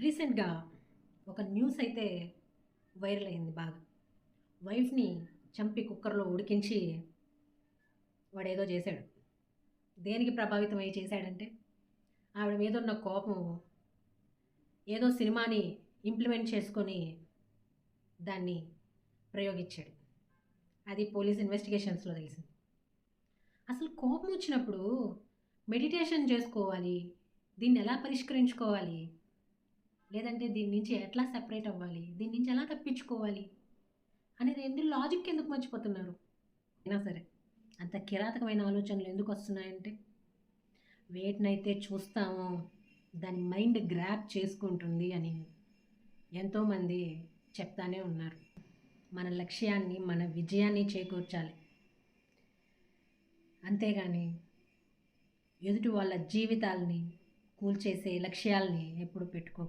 రీసెంట్గా ఒక న్యూస్ అయితే వైరల్ అయింది బాగా. వైఫ్ని చంపి కుక్కర్లో ఉడికించి వాడు ఏదో చేశాడు. దేనికి ప్రభావితం అయ్యి చేశాడంటే ఆవిడ మీద ఉన్న కోపం ఏదో సినిమాని ఇంప్లిమెంట్ చేసుకొని దాన్ని ప్రయోగించాడు. అది పోలీస్ ఇన్వెస్టిగేషన్స్లో తెలిసింది. అసలు కోపం వచ్చినప్పుడు మెడిటేషన్ చేసుకోవాలి దీన్ని ఎలా పరిష్కరించుకోవాలి లేదంటే దీని నుంచి ఎట్లా సెపరేట్ అవ్వాలి? దీని నుంచి ఎలా తప్పించుకోవాలి? అనేది ఎందుకు లాజిక్ ఎందుకు మర్చిపోతున్నారు? అయినా సరే అంత కిరాతకమైన ఆలోచనలు ఎందుకు వస్తున్నాయంటే వేటినైతే చూస్తామో దాని మైండ్ గ్రాప్ చేసుకుంటుంది అని ఎంతోమంది చెప్తానే ఉన్నారు. మన లక్ష్యాన్ని మన విజయాన్ని చేకూర్చాలి. అంతేగాని ఎదుటి వాళ్ళ జీవితాల్ని కూల్చేసే లక్ష్యాల్ని ఎప్పుడు పెట్టుకో